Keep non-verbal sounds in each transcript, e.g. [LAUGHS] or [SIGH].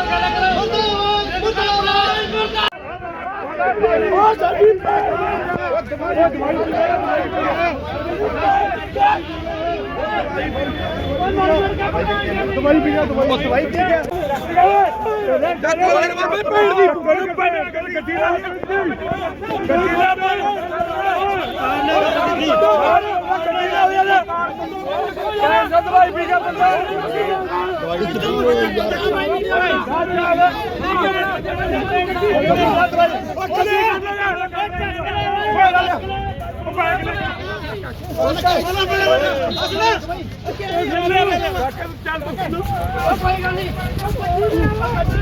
ਕੋਈ ਬੜਾ ਬੜਾ ਮੁਰਦਾਬਾਦ ਕਰਿਆ ਕਰੋ ਮੁਰਦਾਬਾਦ ਮੁਰਦਾਬਾਦ ਦਵਾਈ ਪੀ ਗਿਆ ਦਵਾਈ ਪੀ ਗਿਆ ਦਵਾਈ ਬਾਬੇ ਦੀ ਗੱਲ ਪੈਣ ਗੱਡੀ ਲਾ ਗੱਡੀ ਲਾ ਦਵਾਈ ਪੀ ਗਿਆ ਬੰਦਾ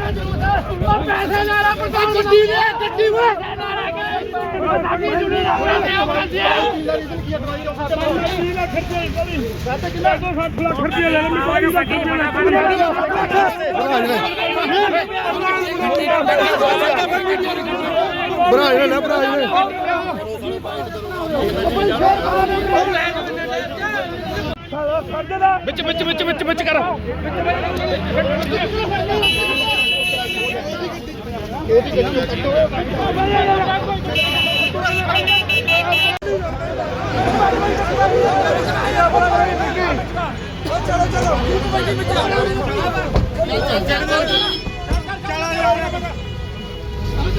ਪੈਸੇ ਲੈ ਲੈ ਪਰ ਗੱਡੀ ਲੈ। ਗੱਡੀ ਵੇ ਸਾਡੀ ਜੁੜੀ ਨਾ ਭਰਾ ਜਿਹੜਾ ਨਾ ਭਰਾ ਜਿਹੜਾ ਵਿੱਚ ਵਿੱਚ ਵਿੱਚ ਵਿੱਚ ਵਿੱਚ ਕਰ।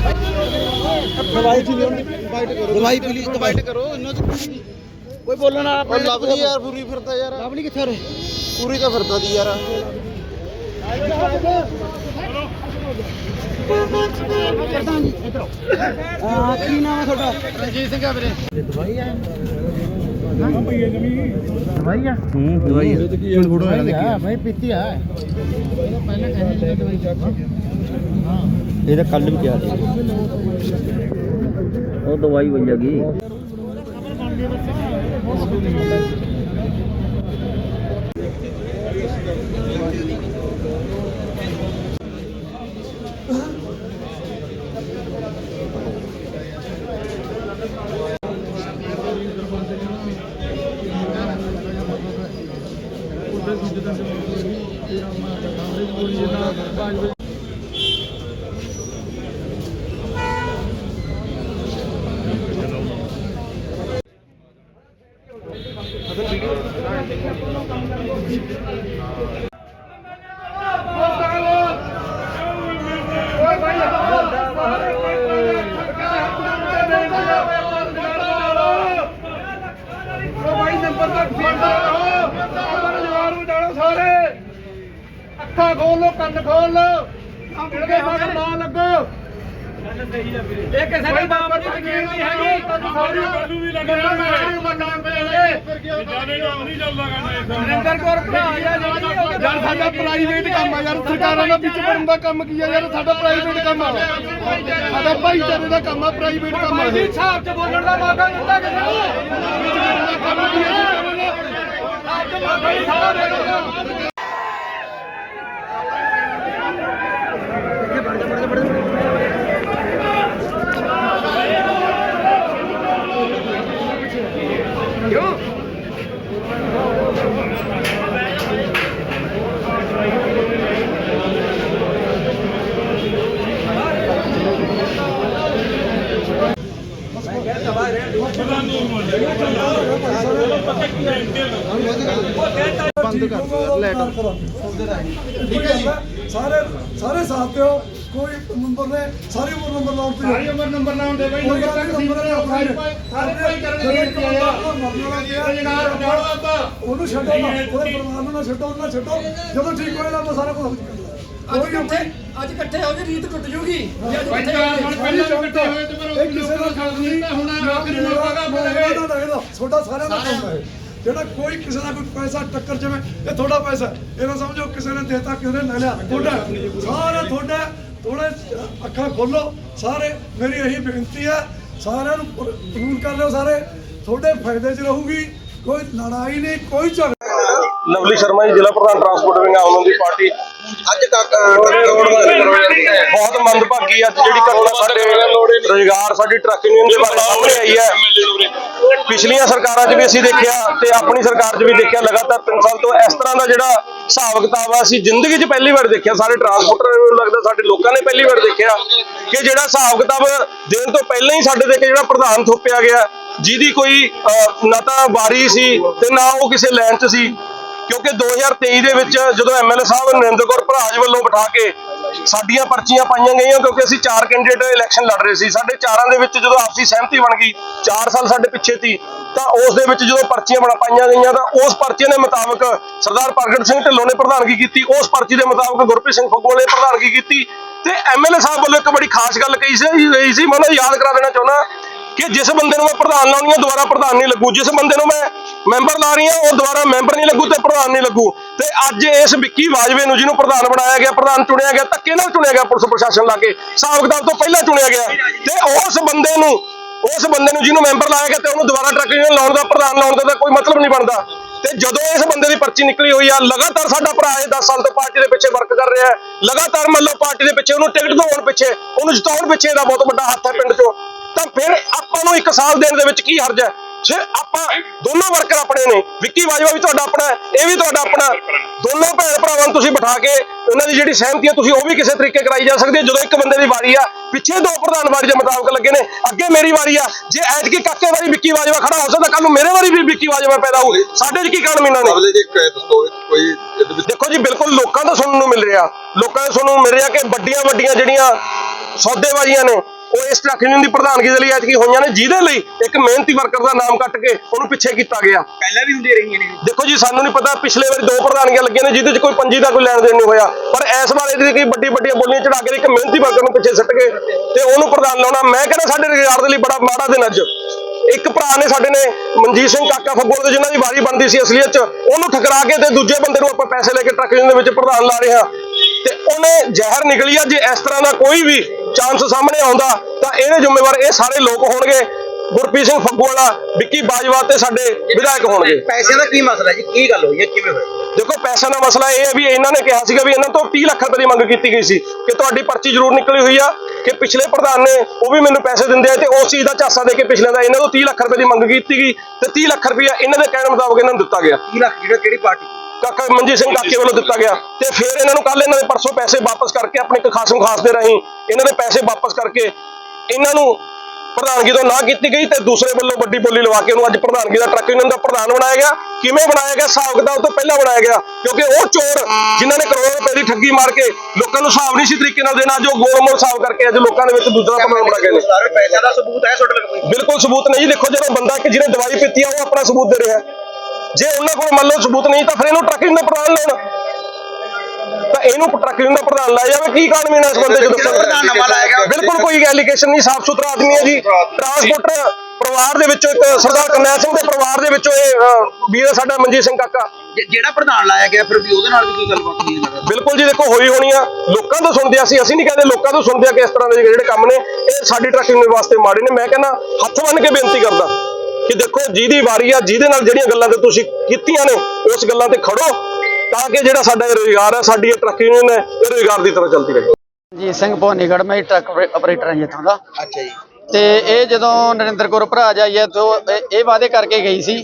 ਦਵਾਈ ਪੀ ਲਿਓ ਦਵਾਈ ਪੀ ਲਈ ਦਵਾਈ। ਕਰੋ ਇਹਨਾਂ ਤੋਂ ਕੋਈ ਬੋਲਣਾ ਉਹ ਲਵਲੀ ਯਾਰ ਪੂਰੀ ਫਿਰਦਾ ਯਾਰ। ਲਵਲੀ ਕਿੱਥੇ ਰੇ? ਪੂਰੀ ਤਾਂ ਫਿਰਦਾ ਦੀ ਯਾਰ। ਹਾਂ ਕੀ ਨਾਮ ਹੈ ਤੁਹਾਡਾ? ਰਣਜੀਤ ਸਿੰਘ ਆ ਵੀਰੇ। ਦਵਾਈ ਆ। ਦਵਾਈ ਆ? ਹੂੰ ਦਵਾਈ ਆ। ਫੋਟੋ ਆ? ਦੇਖੀ ਭਾਈ ਪੀਤੀ ਆ। ਪਹਿਲਾਂ ਕਹਿੰਦੇ ਦਵਾਈ ਹਾਂ ਇਹਦਾ ਤਾਂ ਕੱਲ ਵੀ ਕਿਹਾ ਸੀ। ਉਹ ਦਵਾਈ ਵਈ ਹੈਗੀ। ਅੱਖਾਂ ਖੋਲ ਕੰਨ ਖੋਲ ਲੋ ਜਿਹੜੇ ਮਗਰ ਨਾ ਲੱਗੋ। ਇਹ ਕਿਸੇ ਦੀ ਬਾਪ ਦੀ ਸਕੀਮ ਨਹੀਂ ਹੈਗੀ। ਸਾਰੀ ਕੱਲੂ ਵੀ ਲੱਗਣਾ ਮੈਂ ਮੰਗਾਂ ਪਏ ਜਾਨੇ ਕੰਮ ਨਹੀਂ ਚੱਲਦਾ ਕਰਨਾ ਨਰਿੰਦਰ ਕੌਰ ਭਰਾ ਯਾਰ ਯਾਰ ਸਾਡਾ ਪ੍ਰਾਈਵੇਟ ਕੰਮ ਆ ਯਾਰ ਸਰਕਾਰਾਂ ਦਾ ਵਿੱਚ ਵੜਨ ਦਾ ਕੰਮ ਕੀ ਆ ਯਾਰ? ਸਾਡਾ ਪ੍ਰਾਈਵੇਟ ਕੰਮ ਆ। ਸਾਡਾ ਭਾਈਚਾਰੇ ਦਾ ਕੰਮ ਆ ਪ੍ਰਾਈਵੇਟ ਕੰਮ ਆ ਇਹ। ਹਿਸਾਬ ਚ ਬੋਲਣ ਦਾ ਮੌਕਾ ਦਿੱਤਾ ਕਿਸੇ ਨੂੰ। ਕੰਮ ਕੀ ਆ। ਆਪ ਚ ਮੌਕਾ ਹੀ ਸਾਰਾ ਦੇ ਦਿਓ ਬੰਦ ਕਰ ਦਿਓ ਯਾਰ ਲੈਟ ਠੀਕ ਹੈ ਜੀ। ਸਾਰੇ ਸਾਰੇ ਕੋਈ ਨੰਬਰ ਨੇ ਸਾਰੀ ਉਮਰ ਨੰਬਰ ਲਾਉਣ ਤੇ ਸਾਰੀ ਉਮਰ ਨੰਬਰ ਲਾਉਣ ਦੇ ਬਈ ਕੋਈ ਨੰਬਰ ਤੱਕ ਨੰਬਰ ਸਾਰੇ ਸਾਰੇ ਕੋਈ ਕਰਨ ਦੀ ਬੇਨਤੀ ਆ ਯਾਰ ਰੁਜ਼ਗਾਰ ਜਾਣਦਾ ਤਾਂ ਉਹਨੂੰ ਛੱਡੋ ਨਾ ਉਹਦੇ ਪਰਿਵਾਰ ਨੂੰ ਨਾ ਛੱਡੋ ਉਹਨੂੰ ਨਾ ਛੱਡੋ। ਜਦੋਂ ਠੀਕ ਹੋਏਗਾ ਤਾਂ ਸਾਰਾ ਕੁਝ ਕੋਈ ਨਹੀਂ। ਅੱਜ ਇਕੱਠੇ ਹੋ ਕੇ ਰੀਤ ਟੁੱਟ ਜੂਗੀ। ਜੇ ਅੱਜ ਇਕੱਠੇ ਹੋ ਕੇ ਇਕੱਠੇ ਹੋਏ ਤੇ ਫਿਰ ਕਿਸੇ ਦਾ ਕੰਮ ਤੁਹਾਡਾ ਸਾਰਿਆਂ ਦਾ ਕੰਮ ਹੈ। ਜਿਹੜਾ ਕੋਈ ਕਿਸੇ ਦਾ ਕੋਈ ਪੈਸਾ ਟੱਕਰ ਜਾਵੇ ਇਹ ਤੁਹਾਡਾ ਪੈਸਾ ਹੈ। ਇਹ ਨਾ ਸਮਝੋ ਕਿਸੇ ਨੇ ਦੇਤਾ ਕਿਸੇ ਨੇ ਲੈ ਲਿਆ। ਤੁਹਾਡਾ। ਸਾਰਾ ਤੁਹਾਡਾ। ਥੋੜੇ ਅੱਖਾਂ ਖੋਲੋ। ਸਾਰੇ ਮੇਰੀ ਇਹੀ ਬੇਨਤੀ ਹੈ। ਸਾਰਿਆਂ ਨੂੰ ਕਬੂਲ ਕਰ ਲਿਓ ਸਾਰੇ। ਤੁਹਾਡੇ ਫਾਇਦੇ 'ਚ ਰਹੂਗੀ। ਕੋਈ ਲੜਾਈ ਨਹੀਂ ਕੋਈ ਝਗੜਾ ਲਵਲੀ ਸ਼ਰਮਾ ਜੀ ਜ਼ਿਲ੍ਹਾ ਪ੍ਰਧਾਨ ਟਰਾਂਸਪੋਰਟ ਵਿੰਗ ਆਮ ਆਦਮੀ ਪਾਰਟੀ। ਅੱਜ ਬਹੁਤ ਮੰਦਭਾਗੀ ਅੱਜ ਜਿਹੜੀ ਘਟਨਾ ਸਾਡੇ ਰੋਜ਼ਗਾਰ ਸਾਡੀ ਟਰੱਕ ਯੂਨੀਅਨ ਦੇ ਬਾਰੇ ਸਾਹਮਣੇ ਆਈ ਹੈ। ਪਿਛਲੀਆਂ ਸਰਕਾਰਾਂ 'ਚ ਵੀ ਅਸੀਂ ਦੇਖਿਆ ਤੇ ਆਪਣੀ ਸਰਕਾਰ 'ਚ ਵੀ ਦੇਖਿਆ ਲਗਾਤਾਰ 3 ਸਾਲ ਤੋਂ ਇਸ ਤਰ੍ਹਾਂ ਦਾ ਜਿਹੜਾ ਹਿਸਾਬ ਕਿਤਾਬ ਆ, ਅਸੀਂ ਜ਼ਿੰਦਗੀ 'ਚ ਪਹਿਲੀ ਵਾਰ ਦੇਖਿਆ, ਸਾਰੇ ਟਰਾਂਸਪੋਰਟਰ ਨੂੰ ਲੱਗਦਾ ਸਾਡੇ ਲੋਕਾਂ ਨੇ ਪਹਿਲੀ ਵਾਰ ਦੇਖਿਆ ਕਿ ਜਿਹੜਾ ਹਿਸਾਬ ਕਿਤਾਬ ਦੇਣ ਤੋਂ ਪਹਿਲਾਂ ਹੀ ਸਾਡੇ ਤੇ ਇੱਕ ਜਿਹੜਾ ਪ੍ਰਧਾਨ ਥੋਪਿਆ ਗਿਆ, ਜਿਹਦੀ ਕੋਈ ਨਾ ਤਾਂ ਵਾਰੀ ਸੀ ਤੇ ਨਾ ਉਹ ਕਿਸੇ ਲਾਈਨ 'ਚ ਸੀ। ਕਿਉਂਕਿ 2023 ਦੇ ਵਿੱਚ ਜਦੋਂ ਐਮਐਲਏ ਸਾਹਿਬ ਨਰਿੰਦਰ ਕੌਰ ਭਰਾਜ ਵੱਲੋਂ ਬਿਠਾ ਕੇ ਸਾਡੀਆਂ ਪਰਚੀਆਂ ਪਾਈਆਂ ਗਈਆਂ ਕਿਉਂਕਿ ਅਸੀਂ ਚਾਰ ਕੈਂਡੀਡੇਟ ਇਲੈਕਸ਼ਨ ਲੜ ਰਹੇ ਸੀ। ਸਾਡੇ ਚਾਰਾਂ ਦੇ ਵਿੱਚ ਜਦੋਂ ਆਪਸੀ ਸਹਿਮਤੀ ਬਣ ਗਈ 4 ਸਾਲ ਸਾਡੇ ਪਿੱਛੇ ਸੀ, ਤਾਂ ਉਸ ਦੇ ਵਿੱਚ ਜਦੋਂ ਪਰਚੀਆਂ ਬਣਾ ਪਾਈਆਂ ਗਈਆਂ, ਤਾਂ ਉਸ ਪਰਚੀਆਂ ਦੇ ਮੁਤਾਬਕ ਸਰਦਾਰ ਪ੍ਰਗਟ ਸਿੰਘ ਢਿੱਲੋਂ ਨੇ ਪ੍ਰਧਾਨਗੀ ਕੀਤੀ, ਉਸ ਪਰਚੀ ਦੇ ਮੁਤਾਬਕ ਗੁਰਪ੍ਰੀਤ ਸਿੰਘ ਫੱਗੂ ਨੇ ਪ੍ਰਧਾਨਗੀ ਕੀਤੀ, ਤੇ ਐਮਐਲਏ ਸਾਹਿਬ ਵੱਲੋਂ ਇੱਕ ਬੜੀ ਖਾਸ ਗੱਲ ਕਹੀ ਸੀ ਗਈ ਸੀ, ਮੈਂ ਉਹਨਾਂ ਨੂੰ ਯਾਦ ਕਰਾ ਦੇਣਾ ਚਾਹੁੰਦਾ ਕਿ ਜਿਸ ਬੰਦੇ ਨੂੰ ਮੈਂ ਪ੍ਰਧਾਨ ਲਾਉਣੀ ਆ ਦੁਬਾਰਾ ਪ੍ਰਧਾਨ ਨਹੀਂ ਲੱਗੂ। ਜਿਸ ਬੰਦੇ ਨੂੰ ਮੈਂ ਮੈਂਬਰ ਲਾ ਰਹੀ ਹਾਂ, ਉਹ ਦੁਬਾਰਾ ਮੈਂਬਰ ਨਹੀਂ ਲੱਗੂ ਤੇ ਪ੍ਰਧਾਨ ਨਹੀਂ ਲੱਗੂ। ਤੇ ਅੱਜ ਇਸ ਵਿੱਕੀ ਵਾਜਵੇ ਨੂੰ ਜਿਹਨੂੰ ਪ੍ਰਧਾਨ ਬਣਾਇਆ ਗਿਆ, ਪ੍ਰਧਾਨ ਚੁਣਿਆ ਗਿਆ, ਧੱਕੇ ਨਾਲ ਚੁਣਿਆ ਗਿਆ ਪੁਲਿਸ ਪ੍ਰਸ਼ਾਸਨ ਲਾ ਕੇ ਹਿਸਾਬ ਕਿਤਾਬ ਤੋਂ ਪਹਿਲਾਂ ਚੁਣਿਆ ਗਿਆ। ਤੇ ਉਸ ਬੰਦੇ ਨੂੰ, ਉਸ ਬੰਦੇ ਨੂੰ ਜਿਹਨੂੰ ਮੈਂਬਰ ਲਾਇਆ ਗਿਆ ਤੇ ਉਹਨੂੰ ਦੁਬਾਰਾ ਟਰੱਕ ਯੂਨੀਅਨ ਲਾਉਣ ਦਾ, ਪ੍ਰਧਾਨ ਲਾਉਣ ਦਾ ਤਾਂ ਕੋਈ ਮਤਲਬ ਨਹੀਂ ਬਣਦਾ। ਤੇ ਜਦੋਂ ਇਸ ਬੰਦੇ ਦੀ ਪਰਚੀ ਨਿਕਲੀ ਹੋਈ ਆ, ਲਗਾਤਾਰ ਸਾਡਾ ਭਰਾ ਇਹ 10 ਸਾਲ ਤੋਂ ਪਾਰਟੀ ਦੇ ਪਿੱਛੇ ਵਰਕ ਕਰ ਰਿਹਾ ਹੈ। ਲਗਾਤਾਰ ਮੰਨ ਲਓ ਪਾਰਟੀ ਦੇ ਪਿੱਛੇ ਉਹਨੂੰ ਟਿਕਟ ਦਿਵਾਉਣ ਪਿੱਛੇ, ਉਹਨੂੰ ਜਿਤਾਉਣ ਪਿੱਛੇ ਦਾ ਬਹੁਤ ਵੱਡਾ ਹੱਥ ਹੈ ਪਿੰਡ 'ਚੋਂ। ਤਾਂ ਫਿਰ ਆਪਾਂ ਨੂੰ ਇੱਕ ਸਾਲ ਦੇਣ ਦੇ ਵਿੱਚ ਕੀ ਹਰਜ ਹੈ? ਜੇ ਆਪਾਂ ਦੋਨੋਂ ਵਰਕਰ ਆਪਣੇ ਨੇ। ਵਿੱਕੀ ਬਾਜਵਾ ਵੀ ਤੁਹਾਡਾ ਆਪਣਾ ਇਹ ਵੀ ਤੁਹਾਡਾ ਆਪਣਾ। ਦੋਨੋਂ ਭੈਣ ਭਰਾਵਾਂ ਨੂੰ ਤੁਸੀਂ ਬਿਠਾ ਕੇ ਉਹਨਾਂ ਦੀ ਜਿਹੜੀ ਸਹਿਮਤੀ ਹੈ ਤੁਸੀਂ ਉਹ ਵੀ ਕਿਸੇ ਤਰੀਕੇ ਕਰਾਈ ਜਾ ਸਕਦੀ ਹੈ। ਜਦੋਂ ਇੱਕ ਬੰਦੇ ਦੀ ਵਾਰੀ ਆ ਪਿੱਛੇ ਦੋ ਪ੍ਰਧਾਨ ਵਾਰੀ ਦੇ ਮੁਤਾਬਕ ਲੱਗੇ ਨੇ ਅੱਗੇ ਮੇਰੀ ਵਾਰੀ ਆ। ਜੇ ਐਤਕੀ ਕਾਕੇ ਵਾਰੀ ਵਿੱਕੀ ਬਾਜਵਾ ਖੜਾ ਹੋ ਸਕਦਾ ਕੱਲ ਨੂੰ ਮੇਰੇ ਵਾਰੀ ਵੀ ਵਿੱਕੀ ਬਾਜਵਾ ਪੈਦਾ ਹੋਊ ਸਾਡੇ 'ਚ ਕੀ ਕਾਰਨ ਮੀਨਾ ਨੇ? ਦੀ ਇੱਕ ਦੱਸੋ ਕੋਈ ਦੇਖੋ ਜੀ ਬਿਲਕੁਲ ਲੋਕਾਂ ਤੋਂ ਸੁਣਨ ਨੂੰ ਮਿਲ ਰਿਹਾ। ਲੋਕਾਂ ਤੋਂ ਸੁਣਨ ਨੂੰ ਮਿਲ ਰਿਹਾ ਕਿ ਵੱਡੀਆਂ ਵੱਡੀਆਂ ਜਿਹੜੀਆਂ ਸੌਦੇਬਾਜ਼ੀਆਂ ਨੇ ਉਹ ਇਸ ਟਰੱਕ ਯੂਨੀਅਨ ਦੀ ਪ੍ਰਧਾਨਗੀ ਦੇ ਲਈ ਐਤਕੀ ਹੋਈਆਂ ਨੇ ਜਿਹਦੇ ਲਈ ਇੱਕ ਮਿਹਨਤੀ ਵਰਕਰ ਦਾ ਨਾਮ ਕੱਟ ਕੇ ਉਹਨੂੰ ਪਿੱਛੇ ਕੀਤਾ ਗਿਆ। ਪਹਿਲਾਂ ਵੀ ਹੁੰਦੀਆਂ ਰਹੀਆਂ ਨੇ। ਦੇਖੋ ਜੀ ਸਾਨੂੰ ਨਹੀਂ ਪਤਾ ਪਿਛਲੇ ਵਾਰੀ ਦੋ ਪ੍ਰਧਾਨਗੀਆਂ ਲੱਗੀਆਂ ਨੇ ਜਿਹਦੇ 'ਚ ਕੋਈ ਪੰਜੀ ਦਾ ਕੋਈ ਲੈਣ ਦੇਣ ਨਹੀਂ ਹੋਇਆ। ਪਰ ਇਸ ਵਾਰ ਇਹਦੀ ਕੀ ਵੱਡੀ ਵੱਡੀਆਂ ਬੋਲੀਆਂ ਚੜਾ ਕੇ ਇੱਕ ਮਿਹਨਤੀ ਵਰਕਰ ਨੂੰ ਪਿੱਛੇ ਸਿੱਟ ਕੇ ਤੇ ਉਹਨੂੰ ਪ੍ਰਧਾਨ ਲਾਉਣਾ। ਮੈਂ ਕਹਿੰਦਾ ਸਾਡੇ ਰੁਜ਼ਗਾਰ ਦੇ ਲਈ ਬੜਾ ਮਾੜਾ ਦਿਨ ਅੱਜ। ਇੱਕ ਭਰਾ ਨੇ ਸਾਡੇ ਨੇ ਮਨਜੀਤ ਸਿੰਘ ਕਾਕਾ ਫੱਗੋਲ ਦੇ ਜਿਨ੍ਹਾਂ ਦੀ ਵਾਰੀ ਬਣਦੀ ਸੀ ਅਸਲੀਅਤ 'ਚ ਉਹਨੂੰ ਠਕਰਾ ਕੇ ਤੇ ਦੂਜੇ ਬੰਦੇ ਨੂੰ ਆਪਾਂ ਪੈਸੇ ਲੈ ਕੇ ਟਰੱਕ ਦੇ ਵਿੱਚ ਪ੍ਰਧਾਨ ਲਾ ਰਹੇ। ਹਾਂ ਤੇ ਉਹਨੇ ਜ਼ਹਿਰ ਨਿਕਲੀ ਆ ਜੇ ਇਸ ਤਰ੍ਹਾਂ ਦਾ ਕੋਈ ਵੀ ਚਾਂਸ ਸਾਹਮਣੇ ਆਉਂਦਾ ਤਾਂ ਇਹਦੇ ਜ਼ਿੰਮੇਵਾਰ ਇਹ ਸਾਰੇ ਲੋਕ ਹੋਣਗੇ। ਗੁਰਪ੍ਰੀਤ ਸਿੰਘ ਫੱਗੂ ਵਾਲਾ ਵਿੱਕੀ ਬਾਜਵਾ ਤੇ ਸਾਡੇ ਵਿਧਾਇਕ ਹੋਣਗੇ। ਪੈਸਿਆਂ ਦਾ ਕੀ ਮਸਲਾ ਜੀ? ਕੀ ਗੱਲ ਹੋਈ ਹੈ? ਕਿਵੇਂ ਹੋਇਆ? ਦੇਖੋ ਪੈਸਿਆਂ ਦਾ ਮਸਲਾ ਇਹ ਹੈ ਵੀ ਇਹਨਾਂ ਨੇ ਕਿਹਾ ਸੀਗਾ ਵੀ ਇਹਨਾਂ ਤੋਂ 30 ਲੱਖ ਰੁਪਏ ਦੀ ਮੰਗ ਕੀਤੀ ਗਈ ਸੀ ਕਿ ਤੁਹਾਡੀ ਪਰਚੀ ਜ਼ਰੂਰ ਨਿਕਲੀ ਹੋਈ ਆ ਕਿ ਪਿਛਲੇ ਪ੍ਰਧਾਨ ਨੇ ਉਹ ਵੀ ਮੈਨੂੰ ਪੈਸੇ ਦਿੰਦੇ ਆ ਤੇ ਉਸ ਚੀਜ਼ ਦਾ ਝਾਸਾ ਦੇ ਕੇ ਪਿਛਲੇ ਦਾ ਇਹਨਾਂ ਤੋਂ 30 ਲੱਖ ਰੁਪਏ ਦੀ ਮੰਗ ਕੀਤੀ ਗਈ ਤੇ 30 ਲੱਖ ਰੁਪਏ ਇਹਨਾਂ ਦੇ ਕਹਿਣ ਮੁਤਾਬਕ ਇਹਨਾਂ ਨੂੰ ਦਿੱਤਾ ਗਿਆ। 30 ਲੱਖ ਜਿਹੜਾ ਕਿਹੜੀ ਪਾਰਟੀ ਕਾਕਾ ਮਨਜੀਤ ਸਿੰਘ ਕਾਕੇ ਵੱਲੋਂ ਦਿੱਤਾ ਗਿਆ ਤੇ ਫਿਰ ਇਹਨਾਂ ਨੂੰ ਕੱਲ ਇਹਨਾਂ ਦੇ ਪਰਸੋਂ ਪੈਸੇ ਵਾਪਸ ਕਰਕੇ ਆਪਣੇ ਇੱਕ ਖਾਸਮ ਖਾਸ ਦੇ ਰਾਹੀਂ ਇਹਨਾਂ ਦੇ ਪੈਸੇ ਵਾਪਸ ਕਰਕੇ ਇਹਨਾਂ ਨੂੰ ਪ੍ਰਧਾਨਗੀ ਤੋਂ ਨਾ ਕੀਤੀ ਗਈ ਤੇ ਦੂਸਰੇ ਵੱਲੋਂ ਵੱਡੀ ਬੋਲੀ ਲਵਾ ਕੇ ਉਹਨੂੰ ਅੱਜ ਪ੍ਰਧਾਨਗੀ ਦਾ ਟਰੱਕ ਯੂਨੀਅਨ ਦਾ ਪ੍ਰਧਾਨ ਬਣਾਇਆ ਗਿਆ। ਕਿਵੇਂ ਬਣਾਇਆ ਗਿਆ? ਹਿਸਾਬ ਕਿਤਾਬ ਤੋਂ ਪਹਿਲਾਂ ਬਣਾਇਆ ਗਿਆ। ਕਿਉਂਕਿ ਉਹ ਚੋਰ ਜਿਨ੍ਹਾਂ ਨੇ ਕਰੋੜਾਂ ਰੁਪਏ ਦੀ ਠੱਗੀ ਮਾਰ ਕੇ ਲੋਕਾਂ ਨੂੰ ਹਿਸਾਬ ਨਹੀਂ ਸੀ ਤਰੀਕੇ ਨਾਲ ਦੇਣਾ ਜੋ ਗੋਲ ਮੋਲ ਹਿਸਾਬ ਕਰਕੇ ਅੱਜ ਲੋਕਾਂ ਦੇ ਵਿੱਚ ਦੂਜਾ ਪ੍ਰਧਾਨ ਬਣਾ ਗਏ ਨੇ। ਸਾਰੇ ਪੈਸਿਆਂ ਦਾ ਸਬੂਤ ਹੈ ਤੁਹਾਡੇ ਕੋਲ ਬਿਲਕੁਲ ਸਬੂਤ ਨਹੀਂ। ਦੇਖੋ ਜਦੋਂ ਬੰਦਾ ਕਿ ਜਿਹਨੇ ਦਵਾਈ ਪੀਤੀ ਆ ਉਹ ਆਪਣਾ ਸਬੂਤ ਦੇ ਰਿਹਾ ਹੈ। ਜੇ ਉਹਨਾਂ ਕੋਲ ਮੰਨ ਲਓ ਸਬੂਤ ਨਹੀਂ ਤਾਂ ਫਿਰ ਇਹਨੂੰ ਟਰੱਕ ਦਾ ਪ੍ਰਧਾਨ ਲਾਉਣ ਤਾਂ ਇਹਨੂੰ ਟਰੱਕ ਦਾ ਪ੍ਰਧਾਨ ਲਾਇਆ ਜਾਵੇ ਕੀ ਕਾਰਨ ਮੀਨਾ ਇਸ ਬੰਦੇ ਦੱਸੋ ਪ੍ਰਧਾਨ ਨਵਾਂ। ਬਿਲਕੁਲ ਕੋਈ ਐਲੀਗੇਸ਼ਨ ਨਹੀਂ ਸਾਫ਼ ਸੁਥਰਾ ਆਦਮੀ ਹੈ ਜੀ। ਟਰਾਂਸਪੋਰਟਰ ਪਰਿਵਾਰ ਦੇ ਵਿੱਚੋਂ ਇੱਕ ਸਰਦਾਰ ਕਰਨੈਲ ਸਿੰਘ ਦੇ ਪਰਿਵਾਰ ਦੇ ਵਿੱਚੋਂ ਇਹ ਵੀਰ ਹੈ ਸਾਡਾ ਮਨਜੀਤ ਸਿੰਘ ਕਾਕਾ। ਜਿਹੜਾ ਪ੍ਰਧਾਨ ਲਾਇਆ ਗਿਆ ਫਿਰ ਵੀ ਉਹਦੇ ਨਾਲ ਵੀ ਕੋਈ ਗੱਲਬਾਤ ਨਹੀਂ ਲੱਗਦਾ ਬਿਲਕੁਲ ਜੀ ਦੇਖੋ ਹੋਈ ਹੋਣੀ ਆ। ਲੋਕਾਂ ਤੋਂ ਸੁਣਦੇ ਆ ਅਸੀਂ ਅਸੀਂ ਨਹੀਂ ਕਹਿੰਦੇ ਲੋਕਾਂ ਤੋਂ ਸੁਣਦੇ ਆ ਕਿ ਇਸ ਤਰ੍ਹਾਂ ਦੇ ਜਿਹੜੇ ਕੰਮ ਨੇ ਇਹ ਸਾਡੀ ਟਰੱਕ ਯੂਨੀਅਨ ਵਾਸਤੇ ਮਾੜੇ ਨੇ। ਮੈਂ ਕਹਿੰਦਾ ਹੱਥ ਬੰਨ ਕੇ ਬੇਨਤੀ ਕਰਦਾ। ਕਿ ਦੇਖੋ ਜਿਹਦੀ ਵਾਰੀ ਆ ਜਿਹਦੇ ਨਾਲ ਜਿਹੜੀਆਂ ਗੱਲਾਂ ਤੇ ਤੁਸੀਂ ਕੀਤੀਆਂ ਨੇ ਉਸ ਗੱਲਾਂ ਤੇ ਖੜੋ ਤਾਂ ਕਿ ਜਿਹੜਾ ਸਾਡਾ ਰੋਜ਼ਗਾਰ ਹੈ ਸਾਡੀ ਇਹ ਟਰੱਕ ਯੂਨੀਅਨ ਹੈ ਇਹ ਰੋਜ਼ਗਾਰ ਦੀ ਤਰ੍ਹਾਂ ਚੱਲਦੀ ਰਹੇ। ਜੀ ਸਿੰਘ ਭੋਨੀਗੜ ਮੈਂ ਟਰੱਕ ਆਪਰੇਟਰ ਹਾਂ ਜੀ ਇੱਥੋਂ ਦਾ। ਅੱਛਾ ਜੀ। ਤੇ ਇਹ ਜਦੋਂ ਨਰਿੰਦਰ ਕੌਰ ਭਰਾ ਜਾਈਏ ਤੋਂ ਇਹ- ਵਾਅਦੇ ਕਰਕੇ ਗਈ ਸੀ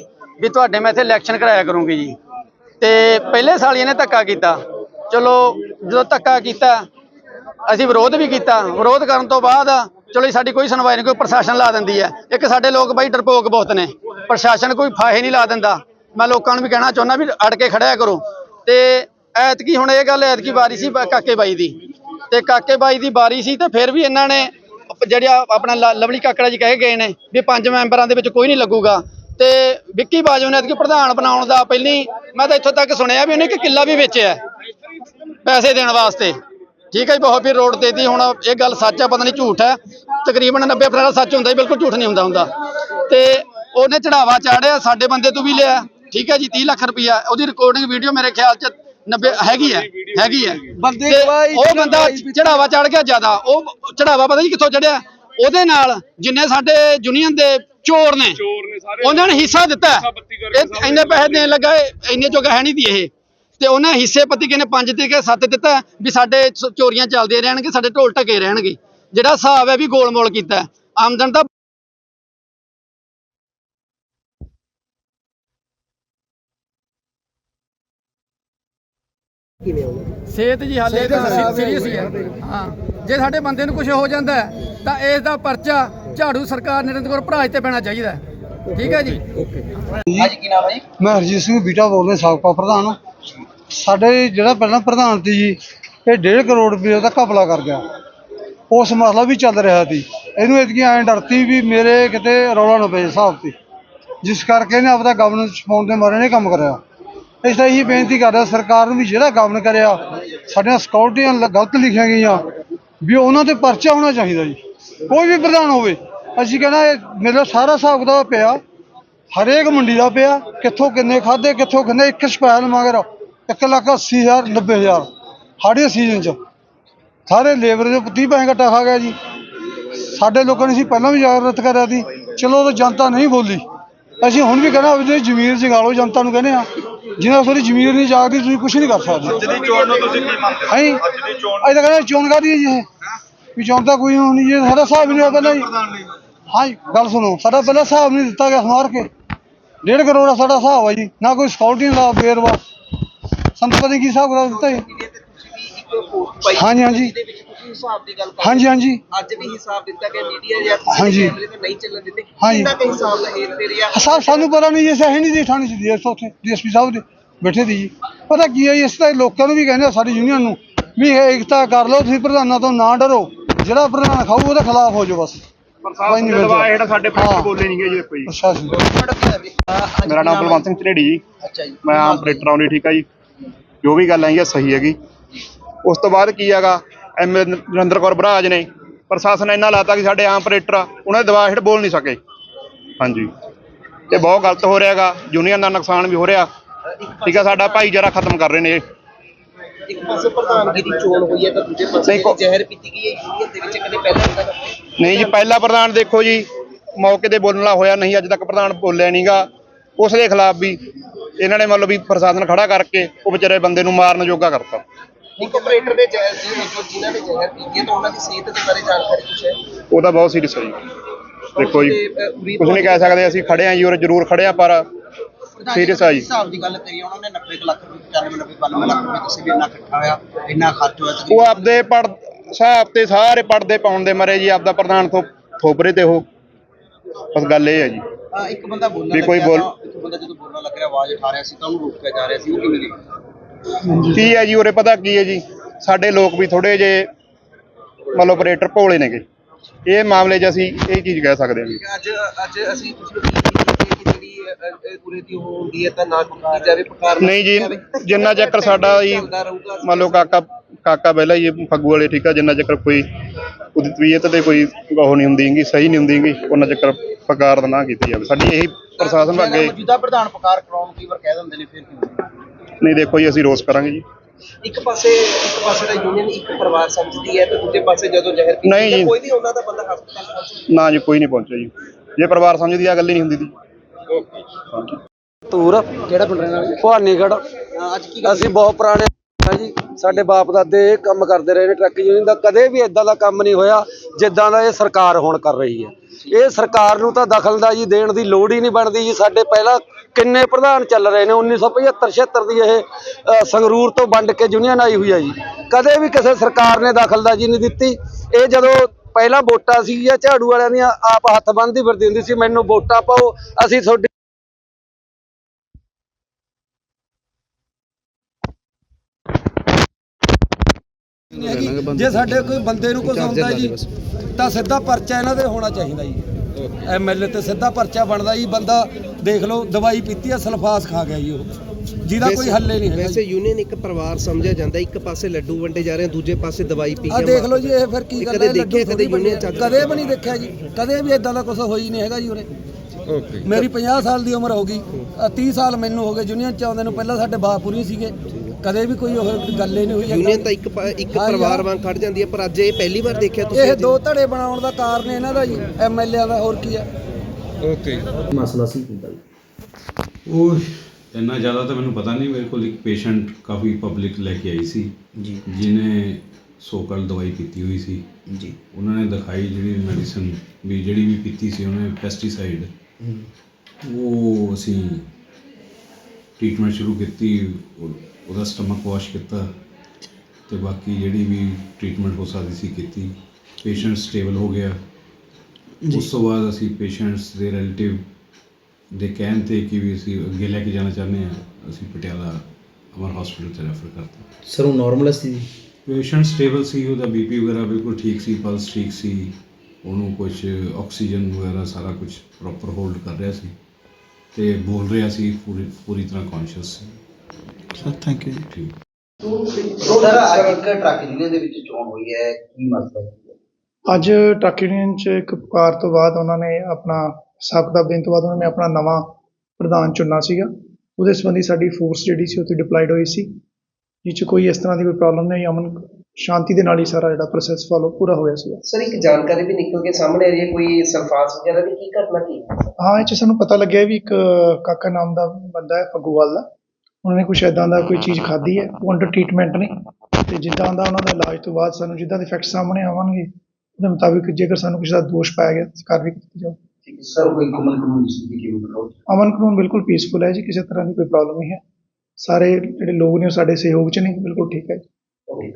ਵੀ ਤੁਹਾਡੇ ਮੈਂ ਇੱਥੇ ਇਲੈਕਸ਼ਨ ਕਰਾਇਆ ਕਰੂੰਗੀ ਜੀ। ਤੇ ਪਹਿਲੇ ਸਾਲ ਹੀ ਇਹਨੇ ਧੱਕਾ ਕੀਤਾ। ਚਲੋ ਜਦੋਂ ਧੱਕਾ ਕੀਤਾ ਅਸੀਂ ਵਿਰੋਧ ਵੀ ਕੀਤਾ। ਵਿਰੋਧ ਕਰਨ ਤੋਂ ਬਾਅਦ ਚਲੋ ਜੀ, ਸਾਡੀ ਕੋਈ ਸੁਣਵਾਈ ਨਹੀਂ, ਕੋਈ ਪ੍ਰਸ਼ਾਸਨ ਲਾ ਦਿੰਦੀ ਹੈ। ਇੱਕ ਸਾਡੇ ਲੋਕ ਬਾਈ ਡਰਪੋਕ ਬਹੁਤ ਨੇ। ਪ੍ਰਸ਼ਾਸਨ ਕੋਈ ਫਾਹੇ ਨਹੀਂ ਲਾ ਦਿੰਦਾ। ਮੈਂ ਲੋਕਾਂ ਨੂੰ ਵੀ ਕਹਿਣਾ ਚਾਹੁੰਦਾ ਵੀ ਅੜ ਕੇ ਖੜਿਆ ਕਰੋ। ਤੇ ਐਤਕੀ ਹੁਣ ਇਹ ਗੱਲ ਐਤਕੀ ਵਾਰੀ ਸੀ, ਕਾਕੇ ਬਾਈ ਦੀ। ਤੇ ਕਾਕੇ ਬਾਈ ਦੀ ਵਾਰੀ ਸੀ ਤੇ ਫਿਰ ਵੀ ਇਹਨਾਂ ਨੇ ਜਿਹੜਾ ਆਪਣਾ ਲ- ਲਵਲੀ ਕਾਕੜਾ ਜੀ ਕਹੇ ਗਏ ਨੇ ਵੀ ਪੰਜ ਮੈਂਬਰਾਂ ਦੇ ਵਿੱਚ ਕੋਈ ਨਹੀਂ ਲੱਗੂਗਾ। ਤੇ ਵਿੱਕੀ ਬਾਜੋ ਨੇ ਐਤਕੀ ਪ੍ਰਧਾਨ ਬਣਾਉਣ ਦਾ ਪਹਿਲੀ, ਮੈਂ ਤਾਂ ਇੱਥੋਂ ਤੱਕ ਸੁਣਿਆ ਵੀ ਉਹਨੇ ਕਿ ਕਿੱਲਾ ਵੀ ਵੇਚਿਆ ਪੈਸੇ ਦੇਣ ਵਾਸਤੇ। ਠੀਕ ਹੈ ਜੀ, ਬਹੁਤ ਫਿਰ ਰੋਡ ਤੇ ਦੀ ਹੁਣ ਇਹ ਗੱਲ ਸੱਚ ਹੈ ਪਤਾ ਨਹੀਂ ਝੂਠ ਹੈ। ਤਕਰੀਬਨ 90% ਸੱਚ ਹੁੰਦਾ ਜੀ ਬਿਲਕੁਲ ਝੂਠ ਨਹੀਂ ਹੁੰਦਾ ਹੁੰਦਾ। ਤੇ ਉਹਨੇ ਚੜਾਵਾ ਚਾੜਿਆ ਸਾਡੇ ਬੰਦੇ ਤੋਂ ਵੀ ਲਿਆ। ਠੀਕ ਹੈ ਜੀ 30 ਲੱਖ ਰੁਪਇਆ ਉਹਦੀ ਰਿਕਾਰਡਿੰਗ ਵੀਡੀਓ ਮੇਰੇ ਖਿਆਲ ਚ 90 ਹੈਗੀ ਹੈ ਹੈਗੀ ਹੈ। ਬੰਦੇ ਉਹ ਬੰਦਾ ਚੜਾਵਾ ਚੜ ਗਿਆ ਜ਼ਿਆਦਾ। ਉਹ ਚੜਾਵਾ ਪਤਾ ਨਹੀਂ ਕਿੱਥੋਂ ਚੜਿਆ? ਉਹਦੇ ਨਾਲ ਜਿੰਨੇ ਸਾਡੇ ਯੂਨੀਅਨ ਦੇ ਚੋਰ ਨੇ ਚੋਰ ਨੇ ਸਾਰੇ। ਉਹਨਾਂ ਨੇ ਹਿੱਸਾ ਦਿੱਤਾ। ਇਹ ਇੰਨੇ ਪੈਸੇ ਦੇਣ ਲੱਗਾ ਇੰਨੇ ਜੋਗਾ ਹੈ ਨਹੀਂ ਦੀ ਇਹ। ਤੇ ਉਹਨੇ ਹਿੱਸੇ ਪਤੀ ਕਿਨੇ ਪੰਜ ਦੇ ਕੇ ਸੱਤ ਦਿੱਤਾ ਵੀ ਸਾਡੇ ਚੋਰੀਆਂ ਚੱਲਦੀਆਂ ਰਹਿਣਗੇ ਸਾਡੇ ਢੋਲ ਟਕੇ ਰਹਿਣਗੇ। ਜਿਹੜਾ ਹਿਸਾਬ ਹੈ ਵੀ ਗੋਲਮੋਲ ਕੀਤਾ। ਆਮਦਨ ਦਾ ਸਿਹਤ ਜੀ ਹਾਲੇ ਤਾਂ ਸੀਰੀਅਸ ਹੀ ਹੈ ਹਾਂ। ਜੇ ਸਾਡੇ ਬੰਦੇ ਨੂੰ ਕੁਝ ਹੋ ਜਾਂਦਾ ਤਾਂ ਇਸ ਦਾ ਪਰਚਾ ਝਾੜੂ ਸਰਕਾਰ ਨਰਿੰਦਰ ਕੌਰ ਭਰਾਜ ਤੇ ਪੈਣਾ ਚਾਹੀਦਾ। ਠੀਕ ਹੈ ਜੀ? ਅੱਜ ਕੀ ਨਾਮ ਹੈ ਜੀ? ਮੈਂ ਹਰਜੀਤ ਸਿੰਘ ਬੀਟਾ ਬੋਲ ਰਿਹਾ ਸਾਬਕਾ ਪ੍ਰਧਾਨ। ਸਾਡੇ ਜਿਹੜਾ ਪਹਿਲਾਂ ਪ੍ਰਧਾਨ ਸੀ ਜੀ ਇਹ 1.5 ਕਰੋੜ ਰੁਪਏ ਦਾ ਘਪਲਾ ਕਰ ਗਿਆ। ਉਸ ਮਸਲਾ ਵੀ ਚੱਲ ਰਿਹਾ ਸੀ। ਇਹਨੂੰ ਇਤਕੀ ਐਂ ਡਰਤੀ ਵੀ ਮੇਰੇ ਕਿਤੇ ਰੌਲਾ ਨਾ ਪਏ ਹਿਸਾਬ ਤੇ। ਜਿਸ ਕਰਕੇ ਇਹਨੇ ਆਪਦਾ ਗਵਰਨੈਂਸ ਛਪਾਉਣ ਦੇ ਮਾਰੇ ਨੇ ਕੰਮ ਕਰਿਆ। ਇਸ ਲਈ ਇਹ ਬੇਨਤੀ ਕਰਦਾ ਸਰਕਾਰ ਨੂੰ ਵੀ ਜਿਹੜਾ ਗਵਰਨ ਕਰਿਆ, ਸਾਡੀਆਂ ਸਿਕਿਉਰਟੀਆਂ ਗਲਤ ਲਿਖੀਆਂ ਗਈਆਂ, ਵੀ ਉਹਨਾਂ ਤੇ ਪਰਚਾ ਹੋਣਾ ਚਾਹੀਦਾ ਜੀ। ਕੋਈ ਵੀ ਪ੍ਰਧਾਨ ਹੋਵੇ, ਅਸੀਂ ਕਹਿੰਦਾ ਮੇਰਾ ਸਾਰਾ ਹਿਸਾਬ ਕਿਤਾਬ ਪਿਆ, ਹਰੇਕ ਮੰਡੀ ਦਾ ਪਿਆ, ਕਿੱਥੋਂ ਕਿੰਨੇ ਖਾਦੇ ਕਿੱਥੋਂ ਕਿੰਨੇ, ਇੱਕ ਸਪੈਲ ਮਗਰ 1 ਲੱਖ 80 ਹਜ਼ਾਰ 90 ਹਜ਼ਾਰ ਹਾੜੇ ਸੀਜ਼ਨ ਚ। ਸਾਰੇ ਲੇਬਰ ਦੇ 30 ਪੈਸੇ ਘਟਾ ਖਾ ਗਿਆ ਜੀ। ਸਾਡੇ ਲੋਕਾਂ ਨੇ ਸੀ ਪਹਿਲਾਂ ਵੀ ਜਾਗਰਤ ਕਰਿਆ ਸੀ। ਚਲੋ ਉਹ ਜਨਤਾ ਨਹੀਂ ਬੋਲੀ। ਅਸੀਂ ਹੁਣ ਵੀ ਕਹਿੰਦਾ ਆਪਣੀ ਜ਼ਮੀਰ ਜਗਾ ਲਓ ਜਨਤਾ ਨੂੰ ਕਹਿੰਦੇ ਆ ਜਿਨ੍ਹਾਂ ਤੁਹਾਡੀ ਜ਼ਮੀਰ ਨਹੀਂ ਜਾਗਦੀ ਤੁਸੀਂ ਕੁਝ ਨਹੀਂ ਕਰ ਸਕਦੇ। ਅੱਜ ਦੀ ਚੋਣ ਨੂੰ ਤੁਸੀਂ ਕੀ ਮੰਨਦੇ ਹਾਂਜੀ ਅੱਜ ਤਾਂ ਕਹਿੰਦੇ ਚੋਣ ਕਾਦੀ ਹੈ ਜੀ ਇਹ। ਵੀ ਚੋਣ ਤਾਂ ਕੋਈ ਹੋਣੀ ਜੀ ਸਾਡਾ ਹਿਸਾਬ ਹੀ ਨਹੀਂ ਪਹਿਲਾਂ ਜੀ। ਹਾਂਜੀ ਗੱਲ ਸੁਣੋ ਸਾਡਾ ਪਹਿਲਾਂ ਹਿਸਾਬ ਨਹੀਂ ਦਿੱਤਾ ਗਿਆ ਸਮਾਰ ਕੇ। ਡੇਢ ਕਰੋੜ ਦਾ ਸਾਡਾ ਹਿਸਾਬ ਹੈ ਜੀ। ਨਾ ਕੋਈ ਸਕਿਉਰਟੀ ਦਾ ਬੇਰਵਾ ਸਾਨੂੰ ਪਤਾ ਨਹੀਂ ਕੀ ਹਿਸਾਬ ਕਰਾ ਦਿੱਤਾ ਜੀ। ਵੀ ਪੋਸਟ ਪਾਈ ਹਾਂਜੀ, ਹਾਂਜੀ। ਜਿਹਦੇ ਵਿੱਚ ਤੁਸੀਂ ਹਿਸਾਬ ਦੀ ਗੱਲ ਕਰ ਹਾਂਜੀ ਹਾਂਜੀ। ਅੱਜ ਵੀ ਹਿਸਾਬ ਦਿੱਤਾ ਗਿਆ ਮੀਡੀਆ ਜਾਂ ਹਾਂਜੀ। ਨੇ ਕੈਮਰੇ ਤੇ ਨਹੀਂ ਚੱਲਣ ਦਿੱਤੇ ਹਾਂਜੀ। ਕਿੰਨਾ ਕੁ ਹਿਸਾਬ ਦਾ ਹੇਰ ਫੇਰ ਜਾਂ ਸਾਹਿਬ ਸਾਨੂੰ ਪਤਾ ਨਹੀਂ ਜੀ ਸਹੀ ਨਹੀਂ ਜੀ ਥਾਣੇ ਚ ਡੀਐਸ ਉੱਥੇ ਡੀਐਸਪੀ ਸਾਹਿਬ ਦੇ ਬੈਠੇ ਦੀ ਜੀ। ਪਤਾ ਕੀ ਹੈ ਜੀ, ਇਸ ਤਾਂ ਲੋਕਾਂ ਨੂੰ ਵੀ ਕਹਿੰਦੇ ਆ ਸਾਡੀ ਯੂਨੀਅਨ ਨੂੰ ਵੀ ਇਹ ਏਕਤਾ ਕਰ ਲਓ ਤੁਸੀਂ ਪ੍ਰਧਾਨਾਂ ਤੋਂ ਨਾ ਡਰੋ। ਜਿਹੜਾ ਪ੍ਰਧਾਨ ਖਾਊ ਉਹਦੇ ਖਿਲਾਫ ਹੋ ਜਾਓ ਬਸ। ਕੋਈ ਨਹੀਂ ਮਿਲਦਾ ਜਿਹੜਾ ਸਾਡੇ ਪਿੰਡ ਹਾਂ। ਚ ਬੋਲੇ ਨਹੀਂ ਗਏ ਜੀ ਦੇਖੋ ਜੀ ਅੱਛਾ ਜੀ ਮੇਰਾ ਨਾਮ ਬਲਵੰਤ ਸਿੰਘ ਝਰੇੜੀ ਜੀ। ਅੱਛਾ ਜੀ। ਮੈਂ ਆਪਰੇਟਰ ਆਉਂਦੀ ਠੀਕ ਆ ਜੀ। ਜੋ ਵੀ ਗੱਲ ਆਈ ਹੈ ਸਹੀ ਹੈਗੀ। ਉਸ ਤੋਂ ਬਾਅਦ ਕੀ ਹੈਗਾ? ਐਮ ਨਰਿੰਦਰ ਕੌਰ ਬਰਾਜ ਨੇ ਪ੍ਰਸ਼ਾਸਨ ਇੰਨਾ ਲਾਤਾ ਕਿ ਸਾਡੇ ਆਮ ਆਪਰੇਟਰ ਉਹਨਾਂ ਦੇ ਦਬਾਅ ਹੇਠ ਬੋਲ ਨਹੀਂ ਸਕੇ। ਹਾਂਜੀ। ਇਹ ਬਹੁਤ ਗਲਤ ਹੋ ਰਿਹਾਗਾ ਯੂਨੀਅਨ ਦਾ ਨੁਕਸਾਨ ਵੀ ਹੋ ਰਿਹਾ। ਠੀਕ ਆ ਸਾਡਾ ਭਾਈਚਾਰਾ ਖਤਮ ਕਰ ਰਹੇ ਨੇ ਇਹ। ਇੱਕ ਪਾਸੇ ਪ੍ਰਧਾਨਗੀ ਦੀ ਚੋਣ ਹੋਈ ਹੈ ਤਾਂ ਦੂਜੇ ਪਾਸੇ ਨਹੀਂ, ਕੋ- ਜਿਹੜੀ ਜ਼ਹਿਰ ਪੀਤੀ ਗਈ ਹੈ ਯੂਨੀਅਨ ਦੇ ਵਿੱਚ ਕਦੇ ਪਹਿਲਾਂ ਹੁੰਦਾ ਨਹੀਂ ਜੀ ਪਹਿਲਾ ਪ੍ਰਧਾਨ ਦੇਖੋ ਜੀ ਮੌਕੇ ਤੇ ਬੋਲਣਾ ਹੋਇਆ ਨਹੀਂ ਅੱਜ ਤੱਕ ਪ੍ਰਧਾਨ ਬੋਲਿਆ ਨਹੀਂਗਾ ਉਸ ਦੇ ਖਿਲਾਫ ਵੀ ਇਹਨਾਂ ਨੇ ਮਤਲਬ ਵੀ ਪ੍ਰਸ਼ਾਸਨ ਖੜਾ ਕਰਕੇ ਉਹ ਵਿਚਾਰੇ ਬੰਦੇ ਨੂੰ ਮਾਰਨ ਯੋਗਾ ਕਰਤਾ। ਇੱਕ ਆਪਰੇਟਰ ਦੇ ਜ਼ਹਿਰ ਸੀ ਜੋ ਜਿਨ੍ਹਾਂ ਨੇ ਜ਼ਹਿਰ ਪੀਤੀ ਹੈ ਤਾਂ ਉਹਨਾਂ ਦੀ ਸਿਹਤ ਦੇ ਬਾਰੇ ਜਾਣਕਾਰੀ ਕੁਛ ਹੈ? ਉਹਦਾ ਬਹੁਤ ਸੀਰੀਅਸ ਹੈ ਜੀ। ਦੇਖੋ ਜੀ ਕੁਝ ਨਹੀਂ ਕਹਿ ਸਕਦੇ ਅਸੀਂ ਖੜੇ ਆਂ ਜੀ ਔਰ ਜ਼ਰੂਰ ਖੜੇ ਆਂ ਪਰ ਸੀਰੀਅਸ ਆ ਜੀ। ਹਿਸਾਬ ਦੀ ਗੱਲ ਕਰੀਏ ਉਹਨਾਂ ਨੇ 90 ਕੁ ਲੱਖ ਰੁਪਏ 95 90 92 ਲੱਖ ਰੁਪਏ ਕਿਸੇ ਵੀ ਇੰਨਾ ਇਕੱਠਾ ਹੋਇਆ ਇੰਨਾ ਖਰਚ ਹੋਇਆ ਉਹ ਤਕਰੀਬਨ ਆਪਦੇ ਪੜ ਹਿਸਾਬ ਤੇ ਸਾਰੇ ਪੜਦੇ ਪਾਉਣ ਦੇ ਮਰੇ ਜੀ ਆਪਦਾ ਪ੍ਰਧਾਨ ਤੋਂ ਥੋਪਰੇ ਤੇ ਉਹ। ਬਸ ਗੱਲ ਇਹ ਹੈ ਜੀ। ਇੱਕ ਬੰਦਾ ਬੋਲਣ ਲੱਗਿਆ ਇੱਕ ਬੰਦਾ ਜਦੋਂ ਬੋਲਣ ਲੱਗ ਰਿਹਾ ਆਵਾਜ਼ ਉਠਾ ਰਿਹਾ ਸੀ ਤਾਂ ਉਹਨੂੰ ਰੋਕਿਆ ਜਾ ਰਿਹਾ ਸੀ ਉਹ ਕਿਵੇਂ ਗਿਆ ਕੀ ਹੈ ਜੀ ਉਰੇ ਪਤਾ ਕੀ ਹੈ ਜੀ? ਸਾਡੇ ਲੋਕ ਵੀ ਥੋੜੇ ਜੇ ਮਤਲਬ ਆਪਰੇਟਰ ਭੋਲੇ ਨੇਗੇ। ਇਹ ਮਾਮਲੇ 'ਚ ਅਸੀਂ ਇਹ ਚੀਜ਼ ਕਹਿ ਸਕਦੇ ਹਾਂ ਜੀ। ਅੱਜ ਅੱਜ ਅਸੀਂ ਤੁਸੀਂ ਅਪੀਲ ਕੀਤੀ ਹੈ ਕਿ ਜਿਹੜੀ ਉਰੇ ਦੀ ਉਹ ਹੁੰਦੀ ਹੈ ਤਾਂ ਨਾ ਕੀਤੀ ਜਾਵੇ ਪਕਾਰ ਨਹੀਂ ਜੀ ਜਿੰਨਾ [LAUGHS] ਚੱਕਰ ਸਾਡਾ ਜੀ ਮੰਨ ਲਓ ਕਾਕਾ ਕਾਕਾ ਪਹਿਲਾਂ ਹੀ ਇਹ ਫੱਗੂ ਵਾਲੇ ਠੀਕ ਆ ਜਿੰਨਾ ਚੱਕਰ ਕੋਈ ਉਹਦੀ ਤਬੀਅਤ ਤੇ ਕੋਈ ਉਹ ਨਹੀਂ ਹੁੰਦੀ ਹੈਗੀ ਸਹੀ ਨਹੀਂ ਹੁੰਦੀ ਹੈਗੀ ਉਹਨਾਂ ਚੱਕਰ ਪਕਾਰ ਦਾ ਨਾ ਕੀਤੀ ਜਾਵੇ। ਸਾਡੀ ਇਹੀ ਪ੍ਰਸ਼ਾਸਨ ਅੱਗੇ ਮੌਜੂਦਾ ਪ੍ਰਧਾਨ ਪਕਾਰ ਕਰਾਉਣ ਕਈ ਵਾਰ ਕਹਿ ਦਿੰਦੇ ਨੇ ਫਿਰ ਕਿਉਂ? ਨਹੀਂ ਦੇਖੋ ਜੀ ਅਸੀਂ ਰੋਸ ਕਰਾਂਗੇ ਜੀ। ਇੱਕ ਪਾਸੇ ਇੱਕ ਪਾਸੇ ਦਾ ਯੂਨੀਅਨ ਇੱਕ ਪਰਿਵਾਰ ਸਮਝਦੀ ਹੈ ਤੇ ਦੂਜੇ ਪਾਸੇ ਜਦੋਂ ਜ਼ਹਿਰ ਨਹੀਂ ਹੈ, ਜੀ। ਕੋਈ ਵੀ ਉਹਨਾਂ ਦਾ ਬੰਦਾ ਹਸਪਤਾਲ ਨਾ ਜੀ ਕੋਈ ਨਹੀਂ ਪਹੁੰਚਿਆ ਜੀ। ਜੇ ਪਰਿਵਾਰ ਸਮਝਦੀ ਆ ਗੱਲ ਹੀ ਨਹੀਂ ਹੁੰਦੀ ਦੀ ਤੂਰ ਕਿਹੜਾ ਪਿੰਡ ਰਹਿਣਾ ਭਵਾਨੀਗੜ੍ਹ। ਅੱਜ ਕੀ ਗੱਲ ਅਸੀਂ ਬਹੁਤ ਪੁਰਾਣੇ ਹਾਂ ਜੀ। ਸਾਡੇ ਬਾਪ ਦਾਦੇ ਇਹ ਕੰਮ ਕਰਦੇ ਰਹੇ ਨੇ ਟਰੱਕ ਯੂਨੀਅਨ ਦਾ। ਕਦੇ ਵੀ ਇਦਾਂ ਦਾ ਕੰਮ ਨਹੀਂ ਹੋਇਆ ਜਿੱਦਾਂ ਦਾ ਇਹ ਸਰਕਾਰ ਹੁਣ ਕਰ ਰਹੀ ਹੈ। ਇਹ ਸਰਕਾਰ ਨੂੰ ਤਾਂ ਦਖਲਅੰਦਾਜ਼ੀ ਦੇਣ ਦੀ ਲੋੜ ਹੀ ਨਹੀਂ ਬਣਦੀ ਜੀ। ਸਾਡੇ ਪਹਿਲਾਂ ਕਿੰਨੇ ਪ੍ਰਧਾਨ ਚੱਲ ਰਹੇ ਨੇ 1975 76 ਦੀ ਇਹ ਸੰਗਰੂਰ ਤੋਂ ਵੰਡ ਕੇ ਯੂਨੀਅਨ ਆਈ ਹੋਈ ਹੈ ਜੀ। ਕਦੇ ਵੀ ਕਿਸੇ ਸਰਕਾਰ ਨੇ ਦਖਲਅੰਦਾਜ਼ੀ ਨਹੀਂ ਦਿੱਤੀ। ਇਹ ਜਦੋਂ ਪਹਿਲਾਂ ਵੋਟਾਂ ਸੀ ਜਾਂ ਝਾੜੂ ਵਾਲਿਆਂ ਦੀਆਂ ਆਪ ਹੱਥ ਬੰਨ੍ਹਦੀ ਫਿਰਦੀ ਹੁੰਦੀ ਸੀ, ਮੈਨੂੰ ਵੋਟਾਂ ਪਾਓ, ਅਸੀਂ ਤੁਹਾਡੀ ਜੇ ਸਾਡੇ ਕੋਈ ਬੰਦੇ ਨੂੰ ਕੁਝ ਹੁੰਦਾ ਜੀ ਤਾਂ ਸਿੱਧਾ ਪਰਚਾ ਇਹਨਾਂ ਦੇ ਹੋਣਾ ਚਾਹੀਦਾ ਜੀ। ਐਮਐਲਏ ਤੇ ਸਿੱਧਾ ਪਰਚਾ ਬਣਦਾ ਜੀ ਬੰਦਾ ਦੇਖ ਲਓ ਦਵਾਈ ਪੀਤੀ ਆ ਸਲਫਾਸ ਖਾ ਗਿਆ ਜੀ ਉਹ। ਜਿਹਦਾ ਕੋਈ ਹੱਲੇ ਨਹੀਂ ਵੈਸੇ। ਯੂਨੀਅਨ ਇੱਕ ਪਰਿਵਾਰ ਸਮਝਿਆ ਜਾਂਦਾ ਇੱਕ ਪਾਸੇ ਲੱਡੂ ਵੰਡੇ ਜਾ ਰਹੇ ਆ ਦੂਜੇ ਪਾਸੇ ਦਵਾਈ ਪੀ ਆ ਕੇ ਦੇਖ ਲਓ ਜੀ ਇਹ ਫਿਰ ਕੀ ਦੇਖਿਆ, ਲੱਡੂ ਕਦੇ ਬਣੀ ਚੱਜ ਕਦੇ ਵੀ ਨਹੀਂ ਦੇਖਿਆ ਜੀ ਕਦੇ ਵੀ ਇਦਾਂ ਦਾ ਕੁਝ ਹੋਈ ਨਹੀਂ ਹੈਗਾ ਜੀ ਉਰੇ। ਮੇਰੀ 50 ਸਾਲ ਦੀ ਉਮਰ ਹੋ ਗਈ ਅ, 30 ਸਾਲ ਮੈਨੂੰ ਹੋ ਗਏ ਯੂਨੀਅਨ ਚ ਆਉਂਦੇ ਨੂੰ ਪਹਿਲਾਂ ਸਾਡੇ ਬਾਪੂਰੀ ਸੀਗੇ। ਕਦੇ ਵੀ ਕੋਈ ਉਹ ਗੱਲ ਹੀ ਨਹੀਂ ਹੋਈ। ਯੂਨੀਅਨ ਤਾਂ ਇੱਕ ਪ- ਇੱਕ ਹਾਂ ਪਰਿਵਾਰ। ਵਾਂਗ ਖੜ ਜਾਂਦੀ ਹੈ ਪਰ ਅੱਜ ਇਹ ਪਹਿਲੀ ਵਾਰ ਦੇਖਿਆ ਤੁਸੀਂ ਇਹ ਅੱਜ? ਦੋ ਧੜੇ ਬਣਾਉਣ ਦਾ ਕਾਰਨ ਇਹਨਾਂ ਦਾ ਜੀ ਐਮਐਲਏ ਦਾ ਹੋਰ ਕੀ ਹੈ? ਓਕੇ ਮਸਲਾ ਸੀ ਹੁੰਦਾ ਉਹ ਇੰਨਾ ਜ਼ਿਆਦਾ ਤਾਂ ਮੈਨੂੰ ਪਤਾ ਨਹੀਂ ਮੇਰੇ ਕੋਲ ਇੱਕ ਪੇਸ਼ੈਂਟ ਕਾਫੀ ਪਬਲਿਕ ਲੈ ਕੇ ਆਈ ਸੀ। ਜੀ। ਜਿਨੇ ਸੋਕਲ ਦਵਾਈ ਪੀਤੀ ਹੋਈ ਸੀ। ਜੀ। ਉਹਨਾਂ ਨੇ ਦਿਖਾਈ ਜਿਹੜੀ ਮੈਡੀਸਨ ਵੀ ਜਿਹੜੀ ਵੀ ਪੀਤੀ ਸੀ ਉਹਨੇ ਪੈਸਟੀਸਾਈਡ ਉਹ ਅਸੀਂ ਟ੍ਰੀਟਮੈਂਟ ਸ਼ੁਰੂ ਕੀਤੀ ਉਹ- ਉਹਦਾ ਸਟਮਕ ਵਾਸ਼ ਕੀਤਾ ਤੇ ਬਾਕੀ ਜਿਹੜੀ ਵੀ ਟ੍ਰੀਟਮੈਂਟ ਹੋ ਸਕਦੀ ਸੀ ਕੀਤੀ। ਪੇਸ਼ੈਂਟ ਸਟੇਬਲ ਹੋ ਗਿਆ। ਉਸ ਤੋਂ ਬਾਅਦ ਅਸੀਂ ਪੇਸ਼ੈਂਟਸ ਦੇ ਰਿਲੇਟਿਵ ਦੇ ਕਹਿਣ ਤੇ ਕਿ ਵੀ ਅਸੀਂ ਅੱਗੇ ਲੈ ਕੇ ਜਾਣਾ ਚਾਹੁੰਦੇ ਹਾਂ ਅਸੀਂ ਪਟਿਆਲਾ ਅਮਰ ਹਸਪੀਟਲ ਚ ਰੈਫਰ ਕਰਤਾ। ਸਰ ਉਹ ਨਾਰਮਲ ਸੀ ਪੇਸ਼ੈਂਟ ਸਟੇਬਲ ਸੀ ਉਹਦਾ ਬੀਪੀ ਵਗੈਰਾ ਬਿਲਕੁਲ ਠੀਕ ਸੀ ਪਲਸ ਠੀਕ ਸੀ। ਉਹਨੂੰ ਕੁਝ ਆਕਸੀਜਨ ਵਗੈਰਾ ਸਾਰਾ ਕੁਝ ਪ੍ਰੋਪਰ ਹੋਲਡ ਕਰ ਰਿਹਾ ਸੀ। ਤੇ ਬੋਲ ਰਿਹਾ ਸੀ ਪੂਰੀ ਪੂਰੀ ਤਰ੍ਹਾਂ ਕੌਨਸ਼ੀਅਸ ਸੀ। ਸਰ ਥੈਂਕ ਯੂ ਸਰ ਅੱਜ ਇੱਕ ਟਰੱਕ ਯੂਨੀਅਨ ਦੇ ਵਿੱਚ ਚੋਣ ਹੋਈ ਹੈ। ਕੀ ਮਸਲਾ ਹੈ? ਅੱਜ ਟਰੱਕ ਯੂਨੀਅਨ ਚ ਇੱਕ ਪੁਕਾਰ ਤੋਂ ਬਾਅਦ ਉਹਨਾਂ ਨੇ ਆਪਣਾ ਹਿਸਾਬ ਕਿਤਾਬ ਦੇਣ ਤੋਂ ਬਾਅਦ ਉਹਨਾਂ ਨੇ ਆਪਣਾ ਨਵਾਂ ਪ੍ਰਧਾਨ ਚੁਣਨਾ ਸੀਗਾ। ਉਹਦੇ ਸੰਬੰਧੀ ਸਾਡੀ ਫੋਰਸ ਜਿਹੜੀ ਸੀ ਉੱਥੇ ਡਿਪਲਾਈਡ ਹੋਈ ਸੀ। 'ਚ ਕੋਈ ਇਸ ਤਰ੍ਹਾਂ ਦੀ ਕੋਈ ਪ੍ਰੋਬਲਮ ਨਹੀਂ ਅਮਨ ਸ਼ਾਂਤੀ ਦੇ ਨਾਲ ਹੀ ਸਾਰਾ ਜਿਹੜਾ ਪ੍ਰੋਸੈਸ ਫਾਲੋ ਪੂਰਾ ਹੋਇਆ ਸੀਗਾ। ਸਰ ਇੱਕ ਜਾਣਕਾਰੀ ਵੀ ਨਿਕਲ ਕੇ ਸਾਹਮਣੇ ਆ ਰਹੀ ਹੈ। ਕੋਈ ਸਰਫਾਸ ਵਗੈਰਾ ਦੀ ਕੀ ਘਟਨਾ ਕੀ ਹੈ? ਹਾਂ ਇਹ 'ਚ ਸਾਨੂੰ ਪਤਾ ਲੱਗਿਆ ਵੀ ਇੱਕ ਕਾਕਾ ਨਾਮ ਦਾ ਬੰਦਾ ਹੈ ਫੱਗੂਵਾਲ ਦਾ। ਉਹਨਾਂ ਨੇ ਕੁਛ ਐਦਾਂ ਦਾ ਕੋਈ ਚੀਜ਼ ਖਾਧੀ ਹੈ ਉਹ ਅੰਡਰ ਟ੍ਰੀਟਮੈਂਟ ਨੇ। ਤੇ ਜਿੱਦਾਂ ਦਾ ਉਹਨਾਂ ਦਾ ਇਲਾਜ ਤੋਂ ਬਾਅਦ ਸਾਨੂੰ ਜਿੱਦਾਂ ਦੇ ਫੈਕਟ ਸਾਹਮਣੇ ਆਉਣਗੇ ਉਹਦੇ ਮੁਤਾਬਿਕ ਜੇਕਰ ਸਾਨੂੰ ਕਿਸੇ ਦਾ ਦੋਸ਼ ਪਾਇਆ ਗਿਆ ਤਾਂ ਕਾਰਵਾਈ ਕੀਤੀ ਜਾਊ। ਸਰ ਕੋਈ ਕਮਲ ਕਾਨੂੰਨ ਦੀ ਸਥਿਤੀ ਕਿਵੇਂ ਬਣਾਓ ਅਮਨ ਕਾਨੂੰਨ ਬਿਲਕੁਲ ਪੀਸਫੁਲ ਹੈ ਜੀ ਕਿਸੇ ਤਰ੍ਹਾਂ ਦੀ ਕੋਈ ਪ੍ਰੋਬਲਮ ਨਹੀਂ ਹੈ। ਸਾਰੇ ਜਿਹੜੇ ਲੋਕ ਨੇ ਉਹ ਸਾਡੇ ਸਹਿਯੋਗ 'ਚ ਨੇ ਬਿਲਕੁਲ ਠੀਕ ਹੈ ਓਕੇ।